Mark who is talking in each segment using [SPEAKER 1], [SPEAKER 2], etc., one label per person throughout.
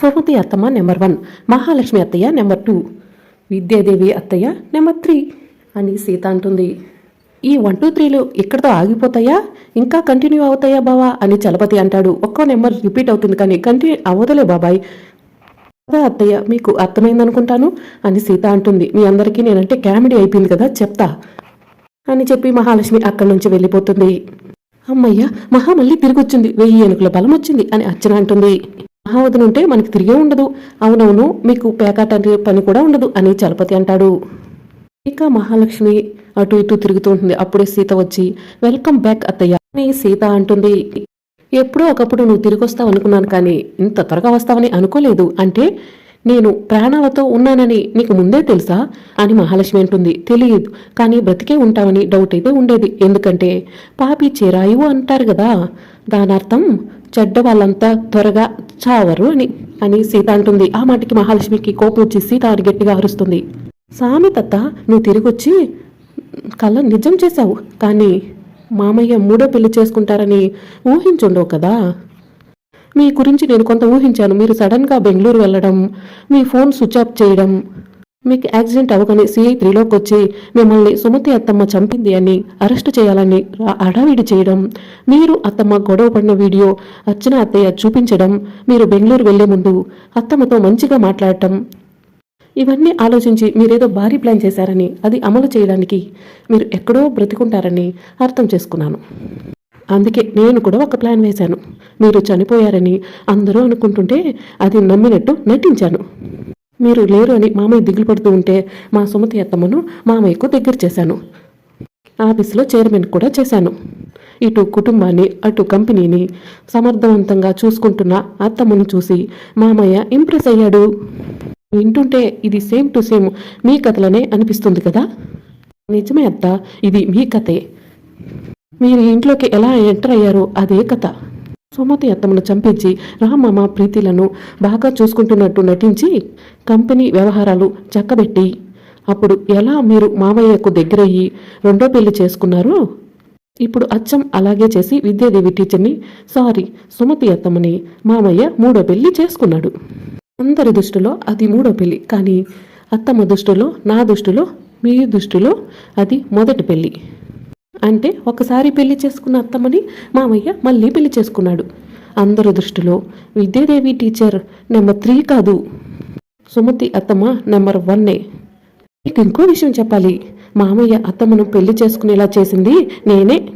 [SPEAKER 1] సుమతి అత్తమ్మ number one Mahalakshmi అత్తయ్య number two Vidyadevi అత్తయ్య నెంబర్ త్రీ అని సీత అంటుంది. ఈ వన్ టూ త్రీలు ఇక్కడతో ఆగిపోతాయా? ఇంకా కంటిన్యూ అవుతాయా బావా అని చలపతి అంటాడు. ఒక్కో నెంబర్ రిపీట్ అవుతుంది కానీ కంటిన్యూ అవ్వదులే బాబాయ్. కదా అత్తయ్య మీకు అర్థమైందనుకుంటాను అని సీత అంటుంది. మీ అందరికీ నేనంటే కామెడీ అయిపోయింది కదా చెప్తా అని చెప్పి మహాలక్ష్మి అక్కడి నుంచి వెళ్ళిపోతుంది. అమ్మయ్య మహా మళ్ళీ తిరిగొచ్చింది. వెయ్యి ఏనుగుల బలం వచ్చింది అని అర్చన అంటుంది. మహావతిని ఉంటే మనకి తిరిగే ఉండదు. అవునవును మీకు పేకాట పని కూడా ఉండదు అని చలపతి అంటాడు. ఇక మహాలక్ష్మి అటు ఇటు తిరుగుతూ ఉంటుంది. అప్పుడే సీత వచ్చి వెల్కమ్ బ్యాక్ అత్తయ్య అని సీత అంటుంది. ఎప్పుడో ఒకప్పుడు నువ్వు తిరిగి వస్తావు అనుకున్నాను కానీ ఇంత త్వరగా వస్తావని అనుకోలేదు. అంటే నేను ప్రాణాలతో ఉన్నానని నీకు ముందే తెలుసా? అని మహాలక్ష్మి అంటుంది. తెలియదు కానీ బ్రతికే ఉంటావని డౌట్ అయితే ఉండేది. ఎందుకంటే పాపి చేరాయువు అంటారు కదా. దానర్థం చెడ్డ వాళ్ళంతా త్వరగా చావరు అని అని సీత అంటుంది. ఆ మాటకి మహాలక్ష్మికి కోపం వచ్చి సీత అని గట్టిగా అరుస్తుంది. సామెతత్త నువ్వు తిరిగొచ్చి కళ్ళ నిజం చేశావు. కానీ మామయ్య మూడో పెళ్ళి చేసుకుంటారని ఊహించుండవు కదా. మీ గురించి నేను కొంత ఊహించాను. మీరు సడన్గా బెంగళూరు వెళ్ళడం మీ ఫోన్ స్విచ్ ఆఫ్ చేయడం మీకు యాక్సిడెంట్ అవ్వగానే సిఐ త్రీలోకి వచ్చి మిమ్మల్ని సుమతి అత్తమ్మ చంపింది అని అరెస్ట్ చేయాలని అడావిడి హడావిడి చేయడం మీరు అత్తమ్మ గొడవ పడిన వీడియో అర్చన అత్తయ్య చూపించడం మీరు బెంగళూరు వెళ్ళే ముందు అత్తమ్మతో మంచిగా మాట్లాడటం. ఇవన్నీ ఆలోచించి మీరేదో భారీ ప్లాన్ చేశారని అది అమలు చేయడానికి మీరు ఎక్కడో బ్రతికుంటారని అర్థం చేసుకున్నాను. అందుకే నేను కూడా ఒక ప్లాన్ వేశాను. మీరు చనిపోయారని అందరూ అనుకుంటుంటే అది నమ్మినట్టు నటించాను. మీరు లేరు అని మామయ్య దిగులు పడుతూ ఉంటే మా సుమతి అత్తమ్మను మామయ్యకు దగ్గర చేశాను. ఆఫీసులో చైర్మన్ కూడా చేశాను. ఇటు కుటుంబాన్ని అటు కంపెనీని సమర్థవంతంగా చూసుకుంటున్న అత్తమ్మను చూసి మామయ్య ఇంప్రెస్ అయ్యాడు. వింటుంటే ఇది సేమ్ టు సేమ్ మీ కథలనే అనిపిస్తుంది కదా? నిజమే అత్త ఇది మీ కథే. మీరు ఇంట్లోకి ఎలా ఎంటర్ అయ్యారో అదే కథ. సుమతి అత్తమ్మను చంపించి రామమ్మ ప్రీతిలను బాగా చూసుకుంటున్నట్టు నటించి కంపెనీ వ్యవహారాలు చక్కబెట్టి అప్పుడు ఎలా మీరు మామయ్యకు దగ్గరయ్యి రెండో పెళ్ళి చేసుకున్నారో? ఇప్పుడు అచ్చం అలాగే చేసి విద్యాదేవి టీచర్ని సారీ సుమతి అత్తమ్మని మామయ్య మూడో పెళ్ళి చేసుకున్నాడు. అందరి దృష్టిలో అది మూడో పెళ్ళి కానీ అత్తమ్మ దృష్టిలో నా దృష్టిలో మీ దృష్టిలో అది మొదటి పెళ్ళి. అంటే ఒకసారి పెళ్ళి చేసుకున్న అత్తమ్మని మామయ్య మళ్ళీ పెళ్ళి చేసుకున్నాడు. అందరి దృష్టిలో విద్యాదేవి టీచర్ నెంబర్ త్రీ కాదు. సుమతి అత్తమ్మ నెంబర్ వన్నే మీకు ఇంకో విషయం చెప్పాలి. మామయ్య అత్తమ్మను పెళ్ళి చేసుకునేలా చేసింది నేనే.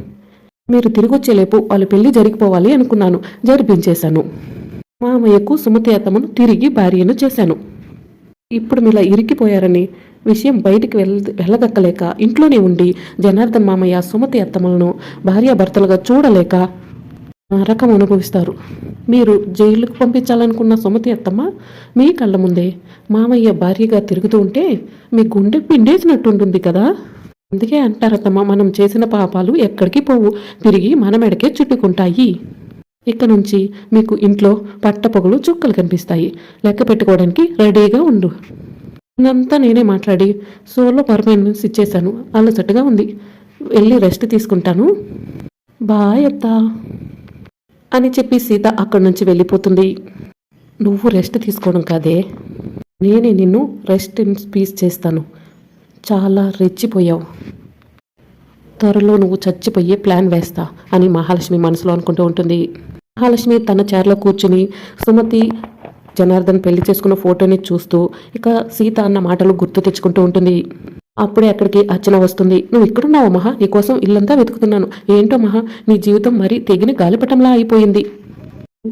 [SPEAKER 1] మీరు తిరిగొచ్చేలేపు వాళ్ళ పెళ్ళి జరిగిపోవాలి అనుకున్నాను. జరిపించేశాను. మామయ్యకు సుమతి అత్తమ్మను తిరిగి భార్యను చేశాను. ఇప్పుడు మీలా ఇరికిపోయారని విషయం బయటికి వెళ్ళ వెళ్ళదక్కలేక ఇంట్లోనే ఉండి జనార్దన్ మామయ్య సుమతి అత్తమ్మలను భార్యాభర్తలుగా చూడలేక నరకం అనుభవిస్తారు. మీరు జైలుకు పంపించాలనుకున్న సుమతి అత్తమ్మ మీ కళ్ళ ముందే మామయ్య భార్యగా తిరుగుతూ ఉంటే మీ గుండె పిండేసినట్టుంటుంది కదా? అందుకే అంటారత్తమ్మ మనం చేసిన పాపాలు ఎక్కడికి పోవు. తిరిగి మన మెడకే చుట్టుకుంటాయి. ఇక్కడ నుంచి మీకు ఇంట్లో పట్టపొగలు చుక్కలు కనిపిస్తాయి. లెక్క పెట్టుకోవడానికి రెడీగా ఉండు. ఇదంతా నేనే మాట్లాడి సోలో పర్మనెన్స్ ఇచ్చేశాను. అలసటగా ఉంది. వెళ్ళి రెస్ట్ తీసుకుంటాను. బాయ్ అత్త అని చెప్పి సీత అక్కడి నుంచి వెళ్ళిపోతుంది. నువ్వు రెస్ట్ తీసుకోవడం కాదే. నేనే నిన్ను రెస్ట్ ఇన్ పీస్ చేస్తాను. చాలా రెచ్చిపోయావు. త్వరలో నువ్వు చచ్చిపోయే ప్లాన్ వేస్తా అని మహాలక్ష్మి మనసులో అనుకుంటూ ఉంటుంది. మహాలక్ష్మి తన చైర్లో కూర్చుని సుమతి జనార్దన్ పెళ్ళి చేసుకున్న ఫోటోని చూస్తూ ఇక సీత అన్న మాటలు గుర్తు తెచ్చుకుంటూ ఉంటుంది. అప్పుడే అక్కడికి అర్చన వస్తుంది. నువ్వు ఇక్కడున్నావు మహా? నీకోసం ఇల్లంతా వెతుకుతున్నాను. ఏంటో మహా? నీ జీవితం మరీ తెగిన గాలిపటంలా అయిపోయింది.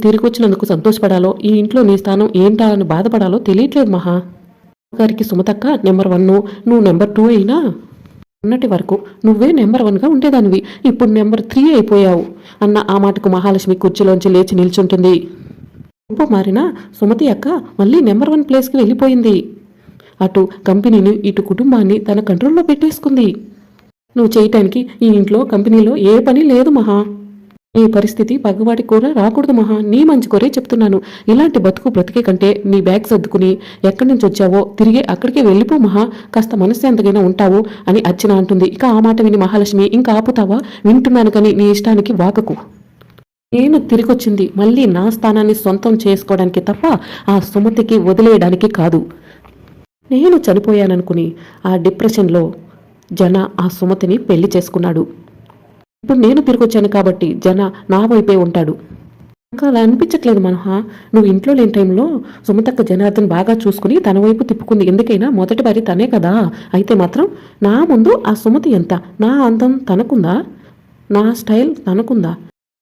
[SPEAKER 1] తిరిగి వచ్చినందుకు సంతోషపడాలో? ఈ ఇంట్లో నీ స్థానం ఏంటా అని బాధపడాలో తెలియట్లేదు మహా. గారికి సుమతక్క నెంబర్ వన్ నువ్వు నెంబర్ టూ అయినా? ఉన్నటి వరకు నువ్వే నెంబర్ వన్గా ఉండేదానివి. ఇప్పుడు నెంబర్ త్రీ అయిపోయావు. అన్న ఆ మాటకు మహాలక్ష్మి కుర్చీలోంచి లేచి నిల్చుంటుంది. రూపం మారినా సుమతి అక్క మళ్ళీ నెంబర్ వన్ ప్లేస్కి వెళ్ళిపోయింది. అటు కంపెనీని ఇటు కుటుంబాన్ని తన కంట్రోల్లో పెట్టేసుకుంది. నువ్వు చేయటానికి ఈ ఇంట్లో కంపెనీలో ఏ పని లేదు మహా. నీ పరిస్థితి పగవాడి కూడా రాకూడదు మహా నీ మంచి కొరే చెప్తున్నాను. ఇలాంటి బతుకు బ్రతికే కంటే నీ బ్యాగ్ సర్దుకుని ఎక్కడి నుంచి వచ్చావో తిరిగి అక్కడికే వెళ్ళిపో మహా కాస్త మనశ్శాంతిగా ఉంటావు అని అర్చన అంటుంది. ఇక ఆ మాట విని మహాలక్ష్మి ఇంకా ఆపుతావా? వింటున్నాను కానీ నీ ఇష్టానికి వాకకు. నేను తిరిగొచ్చింది. మళ్ళీ నా స్థానాన్ని సొంతం చేసుకోవడానికి తప్ప ఆ సుమతికి వదిలేయడానికి కాదు. నేను చనిపోయాననుకుని ఆ డిప్రెషన్లో జన ఆ సుమతిని పెళ్ళి చేసుకున్నాడు. ఇప్పుడు నేను తిరిగొచ్చాను కాబట్టి జన నా వైపే ఉంటాడు. ఇంకా అలా అనిపించట్లేదు మనహ. నువ్వు ఇంట్లో లేని టైంలో సుమతక్క జనార్దన్ బాగా చూసుకుని తన వైపు తిప్పుకుంది. ఎందుకైనా మొదటి భార్య తనే కదా. అయితే మాత్రం నా ముందు ఆ సుమతి ఎంత? నా అందం తనకుందా? నా స్టైల్ తనకుందా?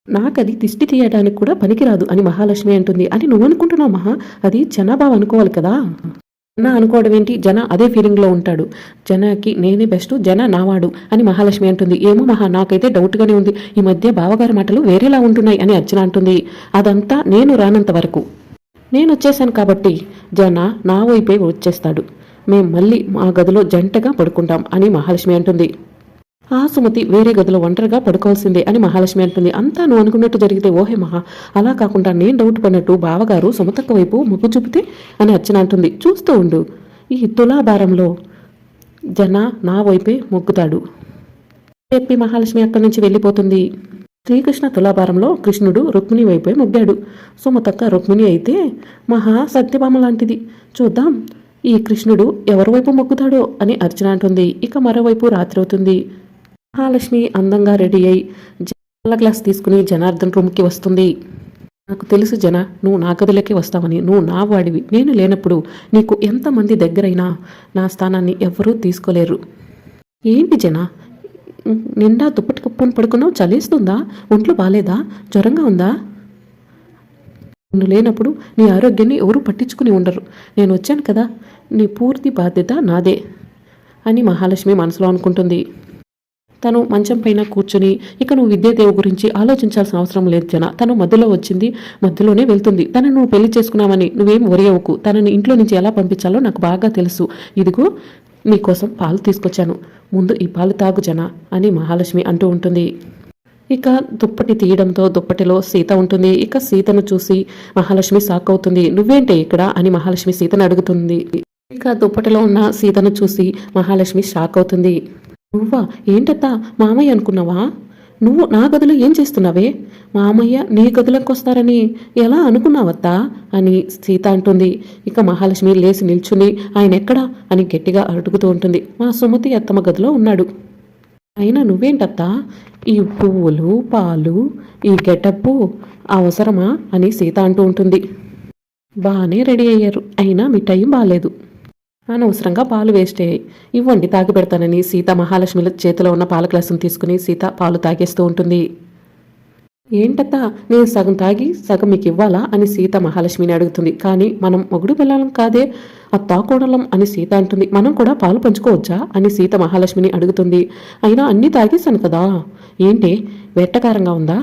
[SPEAKER 1] నాకది దిష్టి తీయడానికి కూడా పనికిరాదు అని మహాలక్ష్మి అంటుంది. అని నువ్వు అనుకుంటున్నావు మహా. అది జనాభా అనుకోవాలి కదా. జన అనుకోవడం ఏంటి? జన అదే ఫీలింగ్లో ఉంటాడు. జనకి నేనే బెస్ట్ జన నావాడు అని మహాలక్ష్మి అంటుంది. ఏమో మహా నాకైతే డౌట్గానే ఉంది. ఈ మధ్య బావగారి మాటలు వేరేలా ఉంటున్నాయి అని అర్చన అంటుంది. అదంతా నేను రానంత వరకు. నేను వచ్చేసాను కాబట్టి జన నా వైపే వచ్చేస్తాడు. మేం మళ్ళీ మా గదిలో జంటగా పడుకుంటాం అని మహాలక్ష్మి అంటుంది. ఆ సుమతి వేరే గదిలో ఒంటరిగా పడుకోవాల్సిందే అని మహాలక్ష్మి అంటుంది. అంతా నువ్వు అనుకున్నట్టు జరిగితే ఓహే మహా. అలా కాకుండా నేను డౌట్ పడినట్టు బావగారు సుమతక్క వైపు మొగ్గు చూపితే అని అర్చన అంటుంది. చూస్తూ ఉండు. ఈ తులాభారంలో జన నా వైపే మొగ్గుతాడు. చెప్పి మహాలక్ష్మి అక్కడి నుంచి వెళ్ళిపోతుంది. శ్రీకృష్ణ తులాభారంలో కృష్ణుడు రుక్మిణి వైపే మొగ్గాడు. సుమతక్క రుక్మిణి అయితే మహా సత్యభామ లాంటిది. చూద్దాం ఈ కృష్ణుడు ఎవరి వైపు మొగ్గుతాడో అని అర్చన అంటుంది. ఇక మరోవైపు రాత్రి అవుతుంది. మహాలక్ష్మి అందంగా రెడీ అయి జల గ్లాస్ తీసుకుని జనార్దన్ రూమ్కి వస్తుంది. నాకు తెలుసు జన నువ్వు నా గదిలోకి వస్తావని నువ్వు నా వాడివి. నేను లేనప్పుడు నీకు ఎంతమంది దగ్గరైనా నా స్థానాన్ని ఎవరూ తీసుకోలేరు. ఏంటి జన? నిండా దుప్పటి కుప్పని పడుకున్నావు? చలేస్తుందా? ఒంట్లో బాలేదా? జ్వరంగా ఉందా? నువ్వు లేనప్పుడు నీ ఆరోగ్యాన్ని ఎవరూ పట్టించుకుని ఉండరు. నేను వచ్చాను కదా. నీ పూర్తి బాధ్యత నాదే అని మహాలక్ష్మి మనసులో అనుకుంటుంది. తను మంచం పైన కూర్చుని ఇక నువ్వు విద్యాదేవి గురించి ఆలోచించాల్సిన అవసరం లేదు జన. తను మధ్యలో వచ్చింది మధ్యలోనే వెళ్తుంది. తను నువ్వు పెళ్ళి చేసుకున్నామని నువ్వేం ఒరియవకు తనని ఇంట్లో నుంచి ఎలా పంపించాలో నాకు బాగా తెలుసు. ఇదిగో నీకోసం పాలు తీసుకొచ్చాను. ముందు ఈ పాలు తాగు జన అని మహాలక్ష్మి అంటూ ఉంటుంది. ఇక దుప్పటి తీయడంతో దుప్పటిలో సీత ఉంటుంది. ఇక సీతను చూసి మహాలక్ష్మి షాక్ అవుతుంది నువ్వేంటే ఇక్కడ? అని మహాలక్ష్మి సీతను అడుగుతుంది. ఇక దుప్పటిలో ఉన్న సీతను చూసి మహాలక్ష్మి షాక్ అవుతుంది. నువ్వా? ఏంటత్తా? మామయ్య అనుకున్నావా? నువ్వు నా గదిలో ఏం చేస్తున్నావే? మామయ్య నీ గదిలోకి వస్తారని ఎలా అనుకున్నావత్తా? అని సీత అంటుంది. ఇక మహాలక్ష్మి లేచి నిల్చుని ఆయన ఎక్కడా అని గట్టిగా అడుగుతూ ఉంటుంది. మా సుమతి అత్తమ్మ గదిలో ఉన్నాడు. అయినా నువ్వేంటత్తా? ఈ పువ్వులు పాలు ఈ గెటప్పు అవసరమా? అని సీత అంటూ ఉంటుంది. బాగానే రెడీ అయ్యారు. అయినా మీ టైం బాగాలేదు అనవసరంగా పాలు వేస్ట్ అయ్యాయి. ఇవ్వండి తాగి పెడతానని సీత మహాలక్ష్మిల చేతిలో ఉన్న పాల గ్లాసును తీసుకుని సీత పాలు తాగేస్తూ ఉంటుంది. ఏంటత్తా నేను సగం తాగి సగం మీకు ఇవ్వాలా అని సీత మహాలక్ష్మిని అడుగుతుంది. కానీ మనం మొగుడు పిల్లలం కాదే అత్తా కోడలం అని సీత అంటుంది. మనం కూడా పాలు పంచుకోవచ్చా అని సీత మహాలక్ష్మిని అడుగుతుంది. అయినా అన్నీ తాగేశాను కదా. ఏంటి వెట్టకారంగా ఉందా?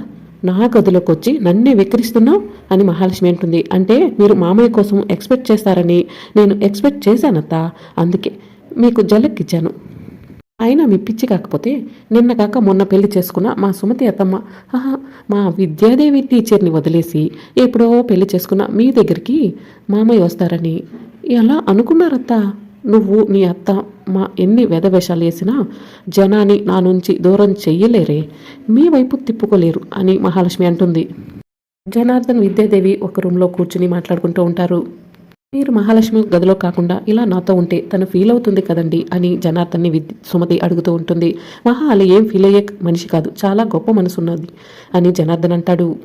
[SPEAKER 1] నా గదిలోకి వచ్చి నన్నే వెక్కిరిస్తున్నావు అని మహాలక్ష్మి అంటుంది. అంటే మీరు మామయ్య కోసం ఎక్స్పెక్ట్ చేస్తారని నేను ఎక్స్పెక్ట్ చేశానత్తా. అందుకే మీకు జలక్కిచ్చాను. అయినా మీ పిచ్చి కాకపోతే నిన్న కాక మొన్న పెళ్ళి చేసుకున్న మా సుమతి అత్తమ్మ ఆహా మా విద్యాదేవి టీచర్ని వదిలేసి ఎప్పుడో పెళ్ళి చేసుకున్న మీ దగ్గరికి మామయ్య వస్తారని ఎలా అనుకున్నారత్తా? నువ్వు నీ అత్త మా ఎన్ని వేదవేషాలు వేసినా జనాన్ని నా నుంచి దూరం చెయ్యలేరే మీ వైపు తిప్పుకోలేరు అని మహాలక్ష్మి అంటుంది. జనార్దన్ విద్యాదేవి ఒక రూమ్లో కూర్చుని మాట్లాడుకుంటూ ఉంటారు. మీరు మహాలక్ష్మి గదిలో కాకుండా ఇలా నాతో ఉంటే తను ఫీల్ అవుతుంది కదండి అని జనార్దన్ని విద్య సుమతి అడుగుతూ ఉంటుంది. మహా అలా ఏం ఫీల్ అయ్యే మనిషి కాదు చాలా గొప్ప మనసు ఉన్నది అని జనార్దన్ అంటాడు.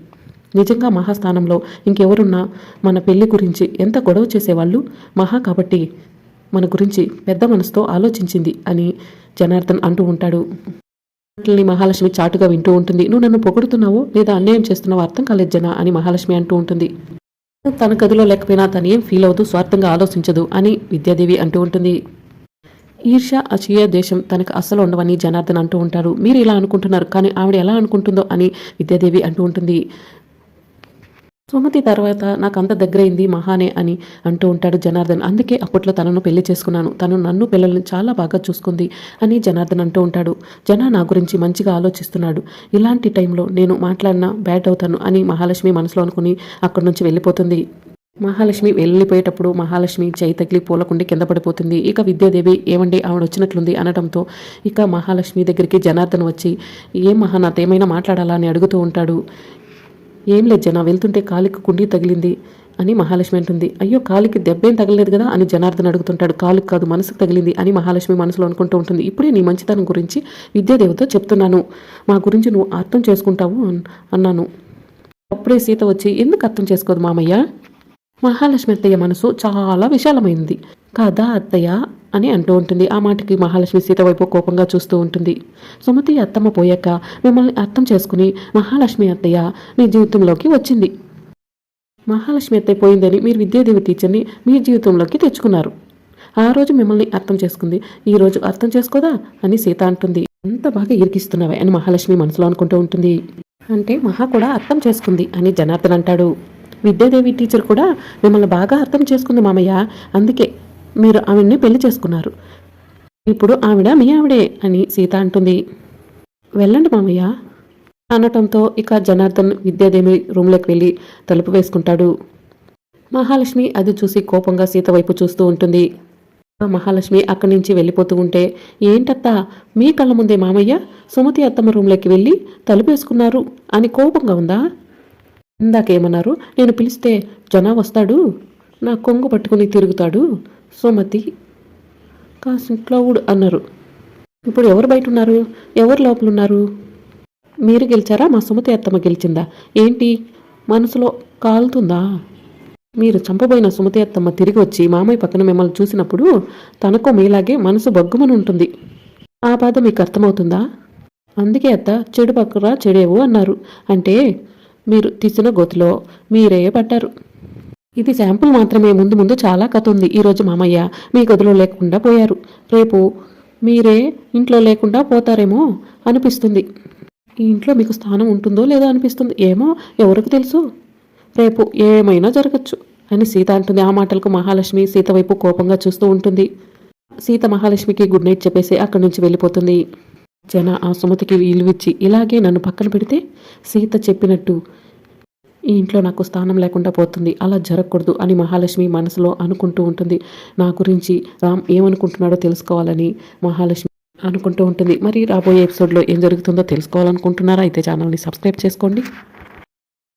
[SPEAKER 1] నిజంగా మహాస్థానంలో ఇంకెవరున్నా మన పెళ్ళి గురించి ఎంత గొడవ చేసేవాళ్ళు? మహా కాబట్టి మన గురించి పెద్ద మనసుతో ఆలోచించింది అని జనార్దన్ అంటూ ఉంటాడు. మాటల్ని మహాలక్ష్మి చాటుగా వింటూ ఉంటుంది. నువ్వు నన్ను పొగుడుతున్నావో లేదా అన్యాయం చేస్తున్నావో అర్థం కాలేదు జన అని మహాలక్ష్మి అంటూ ఉంటుంది. తన గదిలో లేకపోయినా తను ఏం ఫీల్ అవుతూ స్వార్థంగా ఆలోచించదు అని విద్యాదేవి అంటూ ఉంటుంది. ఈర్ష అచీయ దేశం తనకు అస్సలు ఉండవని జనార్దన్ అంటూ ఉంటారు మీరు ఇలా అనుకుంటున్నారు కానీ ఆవిడ ఎలా అనుకుంటుందో అని విద్యాదేవి అంటూ ఉంటుంది. సుమతి తర్వాత నాకు అంత దగ్గరైంది మహానే అని అంటూ ఉంటాడు జనార్దన్. అందుకే అప్పట్లో తనను పెళ్ళి చేసుకున్నాను. తను నన్ను పిల్లల్ని చాలా బాగా చూసుకుంది అని జనార్దన్ అంటూ ఉంటాడు. జన నా గురించి మంచిగా ఆలోచిస్తున్నాడు. ఇలాంటి టైంలో నేను మాట్లాడినా బ్యాడ్ అవుతాను అని మహాలక్ష్మి మనసులో అనుకుని అక్కడి నుంచి వెళ్ళిపోతుంది. మహాలక్ష్మి వెళ్ళిపోయేటప్పుడు మహాలక్ష్మి చేయి తగిలి పూలకుండి కింద పడిపోతుంది. ఇక విద్యాదేవి ఏమండి ఆవిడ వచ్చినట్లుంది అనడంతో ఇక మహాలక్ష్మి దగ్గరికి జనార్దన్ వచ్చి ఏం మహా నాతో ఏమైనా మాట్లాడాలా? అని అడుగుతూ ఉంటాడు. ఏం లేదు జన వెళ్తుంటే కాలికి కుండి తగిలింది అని మహాలక్ష్మి అంటుంది. అయ్యో కాలికి దెబ్బేం తగలేదు కదా అని జనార్దన్ అడుగుతుంటాడు. కాలుకి కాదు మనసుకు తగిలింది అని మహాలక్ష్మి మనసులో అనుకుంటూ ఉంటుంది. ఇప్పుడే నీ మంచితనం గురించి విద్యాదేవితో చెప్తున్నాను. మా గురించి నువ్వు అర్థం చేసుకుంటావు అన్- అన్నాను. అప్పుడే సీత వచ్చి ఎందుకు అర్థం చేసుకోదు మామయ్య? మహాలక్ష్మి అత్తయ్య మనసు చాలా విశాలమైంది. కాదా అత్తయ్య అని అంటూ ఉంటుంది. ఆ మాటకి మహాలక్ష్మి సీత వైపు కోపంగా చూస్తూ ఉంటుంది. సుమతి అత్తమ్మ పోయాక మిమ్మల్ని అర్థం చేసుకుని మహాలక్ష్మి అత్తయ్య మీ జీవితంలోకి వచ్చింది. మహాలక్ష్మి అత్తయ్య పోయిందని మీరు విద్యాదేవి టీచర్ని మీ జీవితంలోకి తెచ్చుకున్నారు. ఆ రోజు మిమ్మల్ని అర్థం చేసుకుంది. ఈ రోజు అర్థం చేసుకోదా? అని సీత అంటుంది. అంత బాగా ఇరికిస్తున్నావే అని మహాలక్ష్మి మనసులో అనుకుంటూ ఉంటుంది. అంటే మహా కూడా అర్థం చేసుకుంది అని జనార్దన్ అంటాడు. విద్యాదేవి టీచర్ కూడా మిమ్మల్ని బాగా అర్థం చేసుకుంది మామయ్య. అందుకే మీరు ఆవిడ్ని పెళ్ళి చేసుకున్నారు. ఇప్పుడు ఆవిడ మీ ఆవిడే అని సీత అంటుంది. వెళ్ళండి మామయ్య. అనటంతో ఇక జనార్దన్ విద్యాదేవి రూమ్లోకి వెళ్ళి తలుపు వేసుకుంటాడు. మహాలక్ష్మి అది చూసి కోపంగా సీత వైపు చూస్తూ ఉంటుంది. మహాలక్ష్మి అక్కడి నుంచి వెళ్ళిపోతూ ఉంటే ఏంటత్తా మీ కళ్ళ ముందే మామయ్య సుమతి అత్తమ్మ రూమ్లోకి వెళ్ళి తలుపు వేసుకున్నారు అని కోపంగా ఉందా? ఇందాకేమన్నారు నేను పిలిస్తే జనా వస్తాడు నా కొంగు పట్టుకుని తిరుగుతాడు సుమతి కాసిన క్లౌడ్ అన్నారు. ఇప్పుడు ఎవరు బయట ఉన్నారు? ఎవరు లోపల ఉన్నారు మీరు గెలిచారా? మా సుమతి అత్తమ్మ గెలిచిందా? ఏంటి? మనసులో కాలుతుందా? మీరు చంపబోయిన సుమతి అత్తమ్మ తిరిగి వచ్చి మామయ్య పక్కన మిమ్మల్ని చూసినప్పుడు తనకో మీలాగే మనసు బగ్గుమని ఉంటుంది. ఆ బాధ మీకు అర్థమవుతుందా? అందుకే అత్త చెడు పక్కరా చెడేవు అన్నారు. అంటే మీరు తీసిన గోతిలో మీరే పడ్డారు. ఇది శాంపుల్ మాత్రమే. ముందు ముందు చాలా కథ ఉంది. ఈరోజు మామయ్య మీ గదిలో లేకుండా పోయారు. రేపు మీరే ఇంట్లో లేకుండా పోతారేమో అనిపిస్తుంది. ఈ ఇంట్లో మీకు స్థానం ఉంటుందో లేదో అనిపిస్తుంది. ఏమో ఎవరికి తెలుసు? రేపు ఏమైనా జరగచ్చు అని సీత అంటుంది. ఆ మాటలకు మహాలక్ష్మి సీత వైపు కోపంగా చూస్తూ ఉంటుంది. సీత మహాలక్ష్మికి గుడ్ నైట్ చెప్పేసి అక్కడి నుంచి వెళ్ళిపోతుంది. జన ఆ సుమతికి విలువిచ్చి ఇలాగే నన్ను పక్కన పెడితే సీత చెప్పినట్టు ఈ ఇంట్లో నాకు స్థానం లేకుండా పోతుంది. అలా జరగకూడదు అని మహాలక్ష్మి మనసులో అనుకుంటూ ఉంటుంది. నా గురించి రామ్ ఏమనుకుంటున్నాడో తెలుసుకోవాలని మహాలక్ష్మి అనుకుంటూ ఉంటుంది. మరి రాబోయే ఎపిసోడ్లో ఏం జరుగుతుందో తెలుసుకోవాలనుకుంటున్నారా? అయితే ఛానల్ని సబ్స్క్రైబ్ చేసుకోండి.